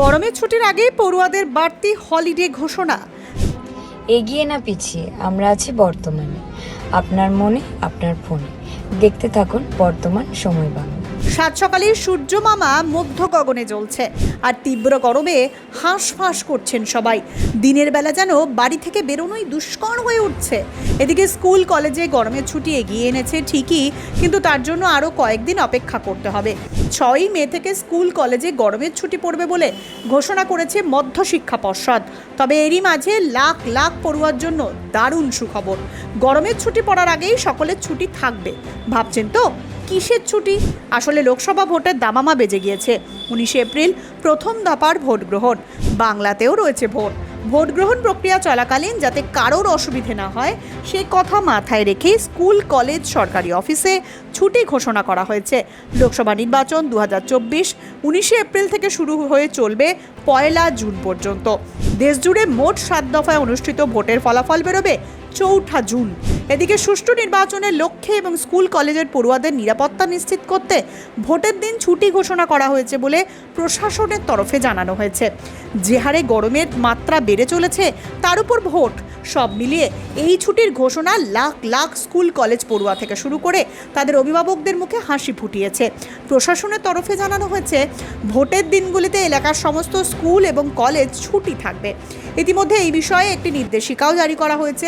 গরমের ছুটির আগে পড়ুয়াদের বাড়তি হলিডে ঘোষণা। এগিয়ে না পিছিয়ে, আমরা আছি বর্তমানে। আপনার মনে, আপনার ফোনে। দেখতে থাকুন বর্তমান সময় বাংলা। সাত সকালে সূর্য মামা মধ্য গগনে জ্বলছে আর তীব্র গরমে হাঁসফাঁস করছেন সবাই। দিনের বেলা যেন বাড়ি থেকে বেরোনোই দুষ্কর হয়ে উঠছে। এদিকে স্কুল, কলেজে গরমের ছুটি এগিয়ে এনেছে ঠিকই, কিন্তু তার জন্য আরও কয়েকদিন অপেক্ষা করতে হবে। ছয়ই মে থেকে স্কুল, কলেজে গরমের ছুটি পড়বে বলে ঘোষণা করেছে মধ্য শিক্ষা পর্ষদ। তবে এরই মাঝে লাখ লাখ পড়ুয়ার জন্য দারুণ সুখবর। গরমের ছুটি পড়ার আগেই সকলের ছুটি থাকবে, ভাবছেন তো? কিসের ছুটি? আসলে লোকসভা ভোটের দামামা বেজে গিয়েছে। উনিশে এপ্রিল প্রথম দফার ভোট গ্রহণ। বাংলাতেও রয়েছে ভোট। ভোট গ্রহণ প্রক্রিয়া চলাকালীন যাতে কারোর অসুবিধে না হয়, সে কথা মাথায় রেখে স্কুল, কলেজ, সরকারি অফিসে ছুটি ঘোষণা করা হয়েছে। লোকসভা নির্বাচন দু হাজার চব্বিশ উনিশে এপ্রিল থেকে শুরু হয়ে চলবে পয়লা জুন পর্যন্ত। দেশজুড়ে মোট সাত দফায় অনুষ্ঠিত ভোটের ফলাফল বেরোবে চৌঠা জুন। এদিকে সুষ্ঠু নির্বাচনের লক্ষ্যে এবং স্কুল, কলেজের পড়ুয়াদের নিরাপত্তা নিশ্চিত করতে ভোটের দিন ছুটি ঘোষণা করা হয়েছে বলে প্রশাসনের তরফে জানানো হয়েছে। যে হারে গরমের মাত্রা বেড়ে চলেছে, তার উপর ভোট সব মিলিয়ে এই ছুটির ঘোষণা লাখ লাখ স্কুল, কলেজ পড়ুয়া থেকে শুরু করে তাদের অভিভাবকদের মুখে হাসি ফুটিয়েছে। প্রশাসনের তরফে জানানো হয়েছে, ভোটের দিনগুলিতে এলাকার সমস্ত স্কুল এবং কলেজ ছুটি থাকবে। ইতিমধ্যে এই বিষয়ে একটি নির্দেশিকাও জারি করা হয়েছে।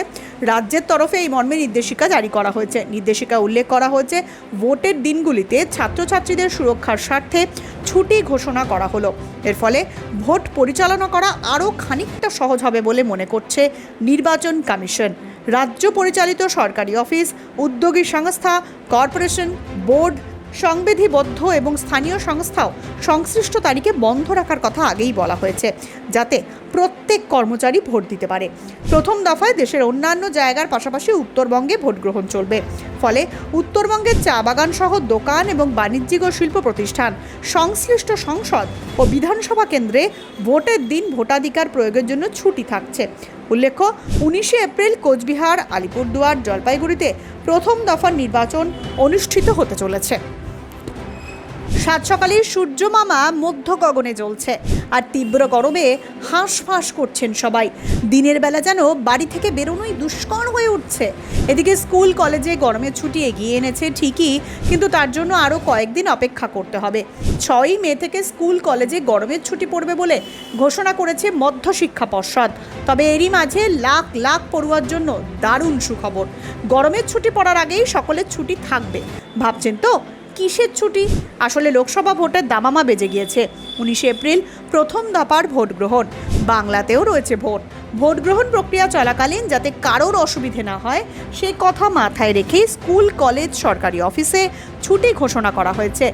রাজ্যের তরফে এই মর্মে নির্দেশিকা জারি করা হয়েছে। নির্দেশিকা উল্লেখ করা হয়েছে, ভোটের দিনগুলিতে ছাত্রছাত্রীদের সুরক্ষার স্বার্থে ছুটি ঘোষণা করা হলো। এর ফলে ভোট পরিচালনা করা আরও খানিকটা সহজ হবে বলে মনে করছে নির্বাচন কমিশন। রাজ্য পরিচালিত সরকারি অফিস উদ্যোগী সংস্থা কর্পোরেশন বোর্ড সংবিধিবদ্ধ এবং স্থানীয় সংস্থাও সংশ্লিষ্ট তারিখে বন্ধ রাখার কথা আগেই বলা হয়েছে, যাতে প্রত্যেক কর্মচারী ভোট দিতে পারে। প্রথম দফায় দেশের অন্যান্য জায়গার পাশাপাশি উত্তরবঙ্গে ভোট গ্রহণ চলবে। ফলে উত্তরবঙ্গের চা বাগান সহ দোকান এবং বাণিজ্যিক ও শিল্প প্রতিষ্ঠান, সংশ্লিষ্ট সংসদ ও বিধানসভা কেন্দ্রে ভোটের দিন ভোটাধিকার প্রয়োগের জন্য ছুটি থাকছে। উল্লেখ্য, উনিশে এপ্রিল কোচবিহার, আলিপুরদুয়ার, জলপাইগুড়িতে প্রথম দফার নির্বাচন অনুষ্ঠিত হতে চলেছে। সাত সকালে সূর্য মামা মধ্য গগনে জ্বলছে আর তীব্র গরমে হাঁসফাঁস করছেন সবাই। দিনের বেলা যেন বাড়ি থেকে বেরোনোই দুষ্কর হয়ে উঠছে। এদিকে স্কুল, কলেজে গরমের ছুটি এগিয়ে এনেছে ঠিকই, কিন্তু তার জন্য আরও কয়েকদিন অপেক্ষা করতে হবে। ছয়ই মে থেকে স্কুল, কলেজে গরমের ছুটি পড়বে বলে ঘোষণা করেছে মধ্যশিক্ষা পর্ষদ। তবে এরই মাঝে লাখ লাখ পড়ুয়ার জন্য দারুণ সুখবর। গরমের ছুটি পড়ার আগেই সকলের ছুটি থাকবে। ভাবছেন তো কিসের ছুটি? আসলে লোকসভা ভোটের দামামা বেজে গিয়েছে। উনিশে এপ্রিল প্রথম দফার ভোট গ্রহণ। বাংলাতেও রয়েছে ভোট। ভোট গ্রহণ প্রক্রিয়া চলাকালীন যাতে কারোর অসুবিধে না হয়, সে কথা মাথায় রেখেই স্কুল, কলেজ, সরকারি অফিসে ছুটি ঘোষণা করা হয়েছে।